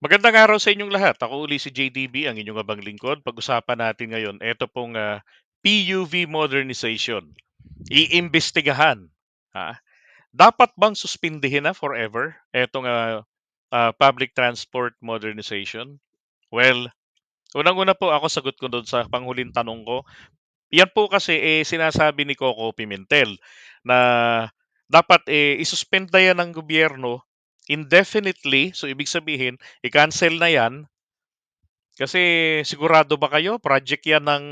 Magandang araw sa inyong lahat. Ako uli si JDB, ang inyong abang lingkod. Pag-usapan natin ngayon, ito pong ah, PUV modernization. Iimbestigahan. Ha? Dapat bang suspindihin na forever itong ah, ah, public transport modernization? Well, unang-una po ako sagot ko doon sa panghuling tanong ko. Yan po kasi eh, sinasabi ni Coco Pimentel na dapat eh, isuspend na yan ng gobyerno indefinitely. So, ibig sabihin, i-cancel na yan kasi sigurado ba kayo, project yan ng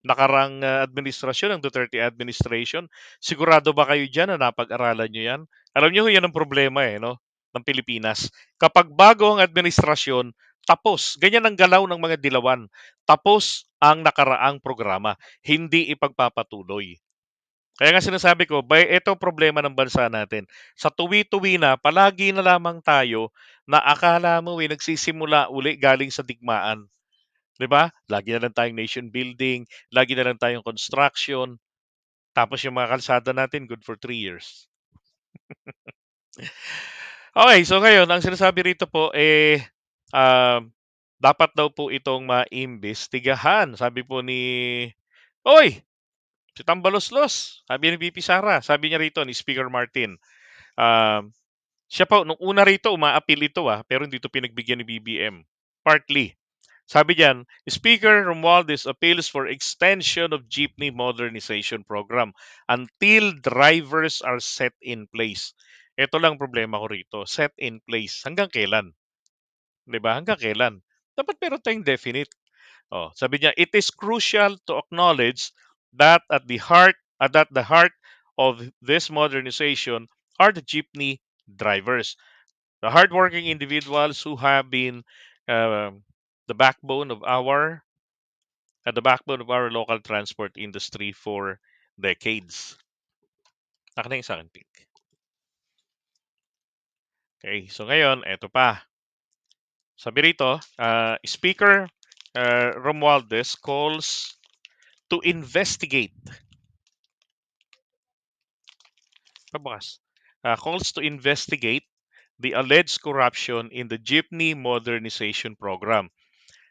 nakarang ah, administrasyon, ng Duterte administration. Sigurado ba kayo dyan na napag-aralan nyo yan? Alam nyo, yan ang problema eh, no? ng Pilipinas. Kapag bago ang administrasyon, tapos. Ganyan ang galaw ng mga dilawan. Tapos ang nakaraang programa. Hindi ipagpapatuloy. Kaya nga sinasabi ko, by ito problema ng bansa natin. Sa tuwi-tuwi na, palagi na lamang tayo na akala mo eh, nagsisimula uli galing sa digmaan. 'Di ba? Lagi na lang tayong nation building, lagi na lang tayong construction. Tapos yung mga kalsada natin, good for three years. okay, so ngayon, ang sinasabi rito po, eh, um, dapat daw po itong maimbestigahan. Sabi po ni, Oy, si Tambaloslos, sabi ni VP Sara, sabi niya rito ni Speaker Martin, um, siya po, nung una rito, umaapil ito ah, pero hindi ito pinagbigyan ni BBM. Partly. Sabi diyan, Speaker Romualdez appeals for extension of jeepney modernization program until drivers are set in place. Ito lang problema ko rito, set in place. Hanggang kailan? 'Di ba? Hanggang kailan? Dapat meron tayong definite. Oh, sabi niya, it is crucial to acknowledge that at the heart at that the heart of this modernization are the jeepney drivers, the hardworking individuals who have been uh, the backbone of our at the backbone of our local transport industry for decades. Naka sa akin, pink. Okay, so ngayon, eto pa. Sabi rito, uh, Speaker uh, Romualdez calls to investigate. Pabukas. Uh, calls to investigate the alleged corruption in the jeepney modernization program.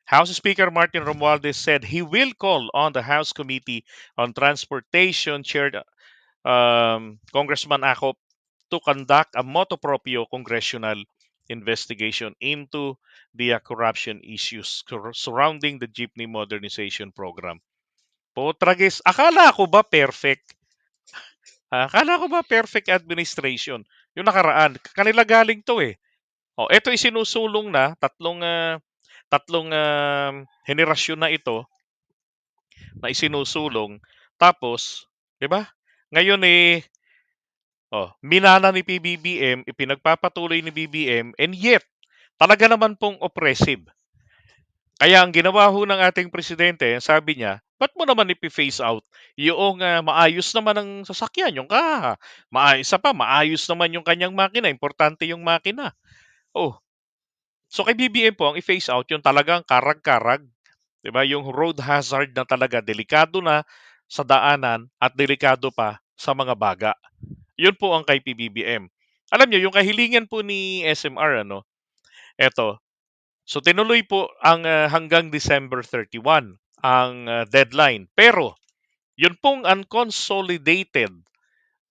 House Speaker Martin Romualdez said he will call on the House Committee on Transportation, chaired um, Congressman Akop, to conduct a motu proprio congressional investigation into the corruption issues surrounding the jeepney modernization program. Potragis, akala ko ba perfect? Akala ko ba perfect administration? Yung nakaraan, kanila galing to eh. Oh, ito isinusulong na tatlong uh, tatlong uh, henerasyon na ito na isinusulong. Tapos, 'di ba? Ngayon eh oh, minana ni PBBM, ipinagpapatuloy ni BBM and yet talaga naman pong oppressive. Kaya ang ginawa ho ng ating presidente, sabi niya, ba't mo naman ipi-phase out yung uh, maayos naman ang sasakyan, yung kaha. Maayos pa, maayos naman yung kanyang makina. Importante yung makina. Oh, So kay BBM po, ang i-phase out yung talagang karag-karag, 'di ba? Yung road hazard na talaga delikado na sa daanan at delikado pa sa mga baga. Yun po ang kay PBBM. Alam niyo, yung kahilingan po ni SMR ano, eto. So tinuloy po ang uh, hanggang December 31 ang uh, deadline. Pero yun pong unconsolidated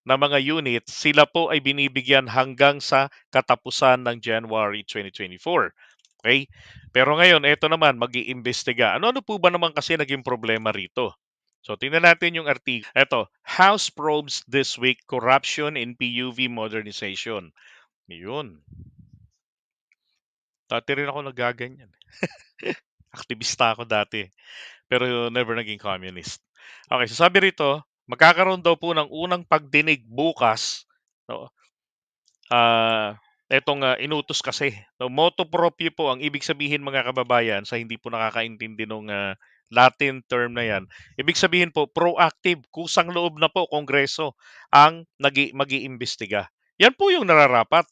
na mga unit, sila po ay binibigyan hanggang sa katapusan ng January 2024. Okay? Pero ngayon, ito naman, mag iimbestiga Ano-ano po ba naman kasi naging problema rito? So, tingnan natin yung article. Ito, House probes this week corruption in PUV modernization. Yun. Dati rin ako nagaganyan. Aktivista ako dati. Pero never naging communist. Okay, so sabi rito, Magkakaroon daw po ng unang pagdinig bukas, no? Ah, etong uh, inutos kasi. No, motu proprio po ang ibig sabihin mga kababayan sa hindi po nakakaintindi ng uh, ah, Latin term na yan. Ibig sabihin po proactive, kusang loob na po kongreso ang nagi magi-imbestiga. Yan po yung nararapat.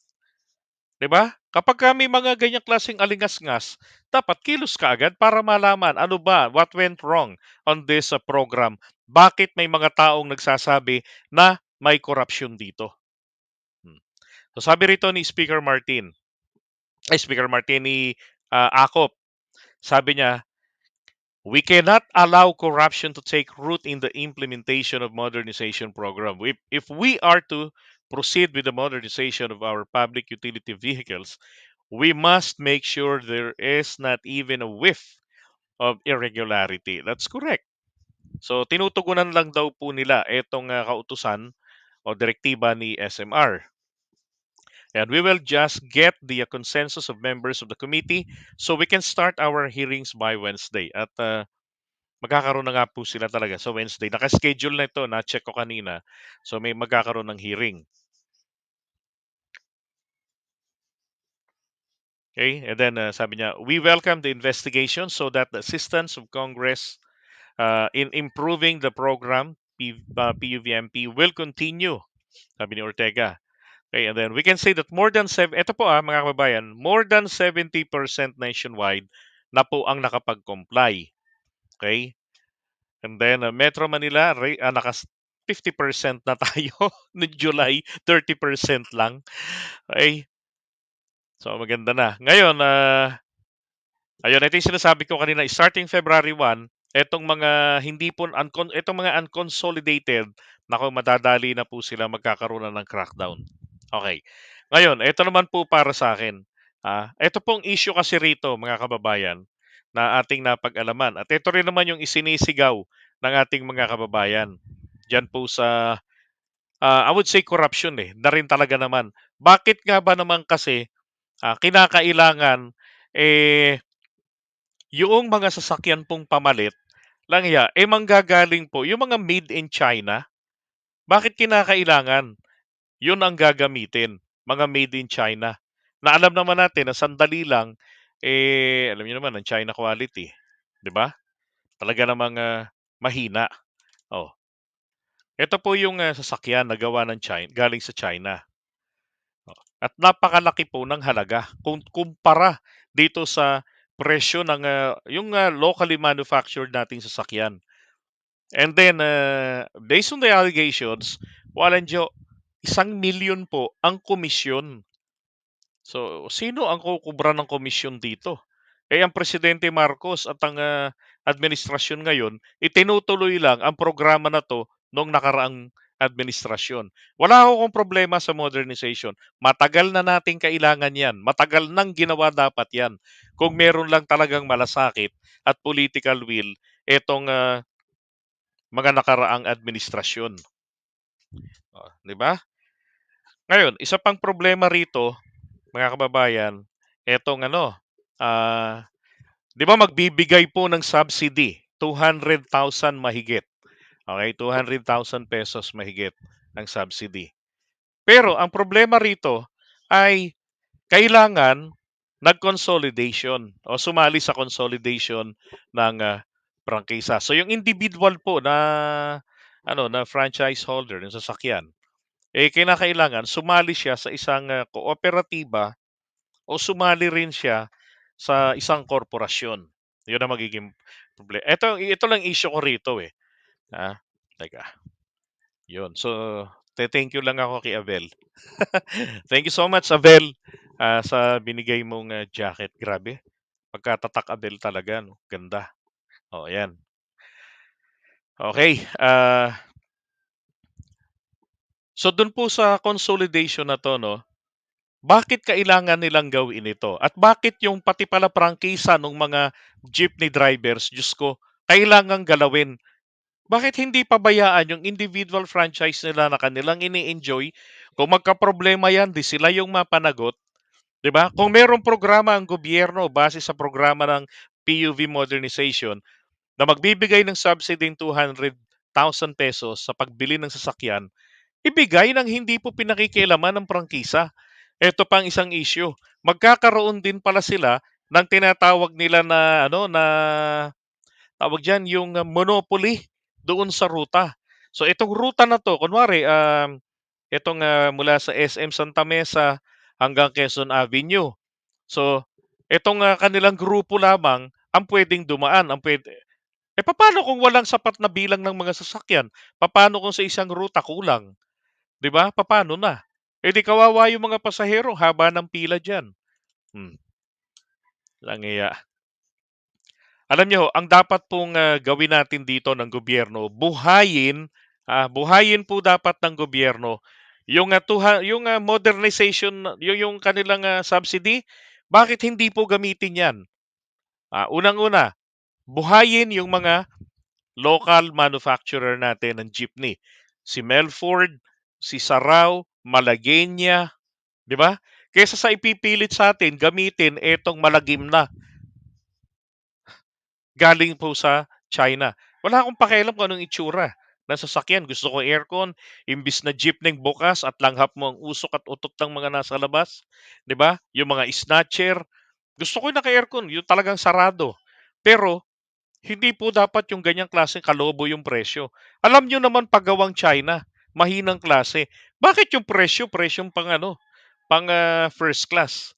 'Di ba? Kapag may mga ganyang klaseng alingas-ngas, dapat kilos ka agad para malaman ano ba, what went wrong on this uh, program bakit may mga taong nagsasabi na may corruption dito? Hmm. So sabi rito ni Speaker Martin, ay Speaker Martin ni ah, Akop. Sabi niya, we cannot allow corruption to take root in the implementation of modernization program. If, if we are to proceed with the modernization of our public utility vehicles, we must make sure there is not even a whiff of irregularity. That's correct. So tinutugunan lang daw po nila itong uh, kautusan o direktiba ni SMR. And we will just get the uh, consensus of members of the committee so we can start our hearings by Wednesday. At uh, magkakaroon na nga po sila talaga sa Wednesday. Naka-schedule na ito, na-check ko kanina. So may magkakaroon ng hearing. Okay, and then uh, sabi niya, we welcome the investigation so that the assistance of Congress uh, in improving the program, P, uh, PUVMP, will continue. Sabi ni Ortega. Okay, and then we can say that more than seven, ito po ah, mga kababayan, more than 70% nationwide na po ang nakapag-comply. Okay? And then uh, Metro Manila, uh, nakas 50% na tayo no July, 30% lang. Okay? So maganda na. Ngayon, uh, ayun, ito yung sinasabi ko kanina, starting February 1, etong mga hindi po, uncon, etong mga unconsolidated, nako madadali na po sila magkakaroon na ng crackdown. Okay. Ngayon, ito naman po para sa akin. Ah, ito pong issue kasi rito, mga kababayan, na ating napag-alaman. At ito rin naman yung isinisigaw ng ating mga kababayan. Diyan po sa, uh, I would say corruption eh, na rin talaga naman. Bakit nga ba naman kasi uh, kinakailangan eh, yung mga sasakyan pong pamalit, lang ya, eh manggagaling po, yung mga made in China, bakit kinakailangan? yun ang gagamitin, mga made in China. Na alam naman natin na sandali lang, eh, alam niyo naman, ang China quality. Di ba? Talaga namang uh, mahina. Oh. Ito po yung uh, sasakyan na gawa ng China, galing sa China. At napakalaki po ng halaga kung kumpara dito sa presyo ng uh, yung uh, locally manufactured nating sasakyan. And then, uh, based on the allegations, walang jo, isang milyon po ang komisyon. So, sino ang kukubra ng komisyon dito? Eh, ang Presidente Marcos at ang uh, administrasyon ngayon, itinutuloy lang ang programa na to noong nakaraang administrasyon. Wala akong problema sa modernization. Matagal na nating kailangan yan. Matagal nang ginawa dapat yan. Kung meron lang talagang malasakit at political will, itong uh, mga nakaraang administrasyon. Oh, di ba? Ngayon, isa pang problema rito, mga kababayan, etong ano, ah, 'di ba magbibigay po ng subsidy, 200,000 mahigit. Okay, 200,000 pesos mahigit ang subsidy. Pero ang problema rito ay kailangan nag-consolidation o sumali sa consolidation ng uh, prangkisa. So yung individual po na ano na franchise holder ng sasakyan, eh kinakailangan sumali siya sa isang uh, kooperatiba o sumali rin siya sa isang korporasyon. Yun ang magiging problema. Ito, ito lang issue ko rito eh. Ha? Teka. Yun. So, thank you lang ako kay Avel. thank you so much, Avel, uh, sa binigay mong uh, jacket. Grabe. Pagkatatak Abel talaga. No? Ganda. O, oh, ayan. Okay. Uh, So doon po sa consolidation na to, no, bakit kailangan nilang gawin ito? At bakit yung pati pala prangkisa ng mga jeepney drivers, Diyos ko, kailangan galawin? Bakit hindi pabayaan yung individual franchise nila na kanilang ini-enjoy? Kung magka-problema yan, di sila yung mapanagot. 'Di ba? Kung merong programa ang gobyerno base sa programa ng PUV modernization na magbibigay ng subsidy ng 200,000 pesos sa pagbili ng sasakyan, ibigay ng hindi po pinakikialaman ng prangkisa. Ito pang isang issue. Magkakaroon din pala sila ng tinatawag nila na ano na tawag diyan yung monopoly doon sa ruta. So itong ruta na to, kunwari um itong uh, mula sa SM Santa Mesa hanggang Quezon Avenue. So itong uh, kanilang grupo lamang ang pwedeng dumaan, ang pwede Eh paano kung walang sapat na bilang ng mga sasakyan? Paano kung sa isang ruta kulang? 'Di ba? Papaano na? Eh di kawawa yung mga pasahero, haba ng pila diyan. Hmm. Walang hiya. Alam niyo, ang dapat pong ah, gawin natin dito ng gobyerno, buhayin, ah, buhayin po dapat ng gobyerno yung ah, tuha, yung ah, modernization, yung, yung kanilang ah, subsidy, bakit hindi po gamitin 'yan? Ah, unang-una, buhayin yung mga local manufacturer natin ng jeepney. Si Melford, si Sarao, Malagueña, 'di ba? Kaysa sa ipipilit sa atin gamitin etong malagim na galing po sa China. Wala akong pakialam kung anong itsura ng sasakyan. Gusto ko aircon, imbis na jeepney bukas at langhap mo ang usok at utot ng mga nasa labas, 'di ba? Yung mga snatcher, gusto ko yung naka-aircon, yung talagang sarado. Pero hindi po dapat yung ganyang klaseng kalobo yung presyo. Alam nyo naman paggawang China, mahinang klase. Bakit yung presyo, presyong pang ano, pang ah, first class?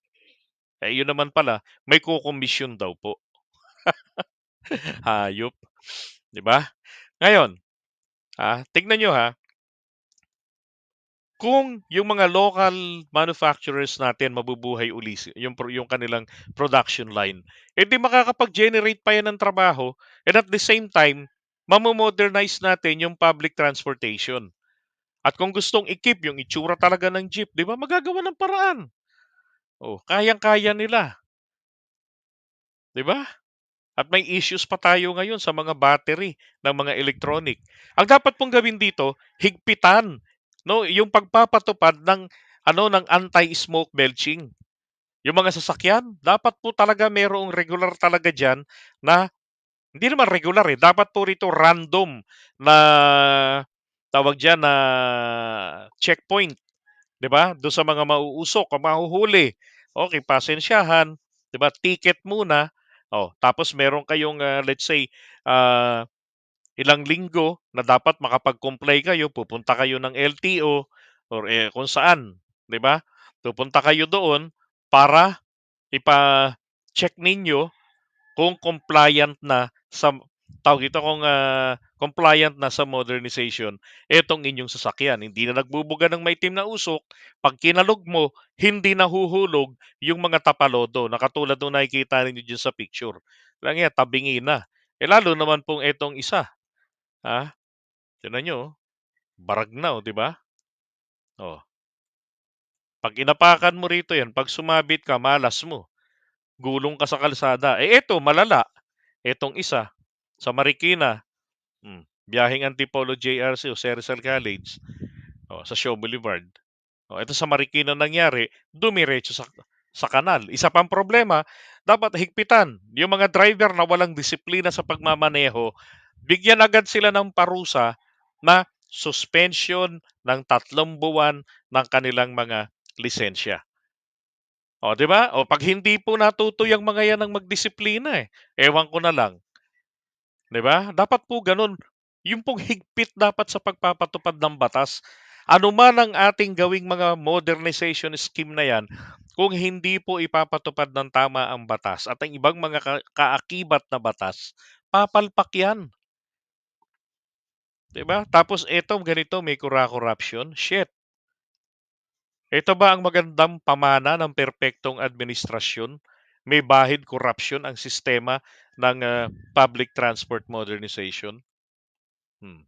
Eh yun naman pala, may kukomisyon daw po. Hayop. 'Di ba? Ngayon, ah, tignan nyo ha, kung yung mga local manufacturers natin mabubuhay uli yung yung kanilang production line, edi makakapag-generate pa yan ng trabaho and at the same time, mamomodernize natin yung public transportation. At kung gustong i-keep yung itsura talaga ng jeep, 'di ba? Magagawa ng paraan. Oh, kayang-kaya nila, 'di ba? At may issues pa tayo ngayon sa mga battery ng mga electronic. Ang dapat pong gawin dito, higpitan no, yung pagpapatupad ng ano ng anti-smoke belching. Yung mga sasakyan, dapat po talaga mayroong regular talaga diyan na hindi naman regular eh, dapat po rito random na tawag diyan na checkpoint, 'di ba? Doon sa mga mauusok o mahuhuli. Okay, pasensyahan, 'di ba? Ticket muna. Oh, tapos meron kayong ah, let's say ah, ilang linggo na dapat makapag-comply kayo, pupunta kayo ng LTO or eh, kung saan, 'di ba? Pupunta kayo doon para ipa-check ninyo kung compliant na sa tawag ito kung ah, compliant na sa modernization etong inyong sasakyan. Hindi na nagbubuga ng maitim na usok. Pag kinalog mo, hindi nahuhulog yung mga tapalodo na katulad nung nakikita ninyo dyan sa picture. Lang yan, tabingi na. Eh lalo naman pong etong isa. Ha? Tignan nyo, oh. barag na, oh, di ba? Oh. Pag inapakan mo rito yan, pag sumabit ka, malas mo. Gulong ka sa kalsada. Eh eto, malala. Etong isa, sa Marikina, hmm, biyaheng Antipolo JRC o Cerizal College, oh, sa Shaw Boulevard. Oh, ito sa Marikina nangyari, dumiretso sa sa kanal. Isa pang problema, dapat higpitan. Yung mga driver na walang disiplina sa pagmamaneho, bigyan agad sila ng parusa na suspension ng tatlong buwan ng kanilang mga lisensya. O, di ba? O, pag hindi po natuto yung mga yan ng magdisiplina eh. Ewan ko na lang. Di ba? Dapat po ganun. Yung pong higpit dapat sa pagpapatupad ng batas. Ano man ang ating gawing mga modernization scheme na yan, kung hindi po ipapatupad ng tama ang batas at ang ibang mga ka- kaakibat na batas, papalpak yan. 'Di ba? Tapos eto ganito may kura-corruption. Shit. Ito ba ang magandang pamana ng perpektong administrasyon? May bahid corruption ang sistema ng ah, public transport modernization? Hmm.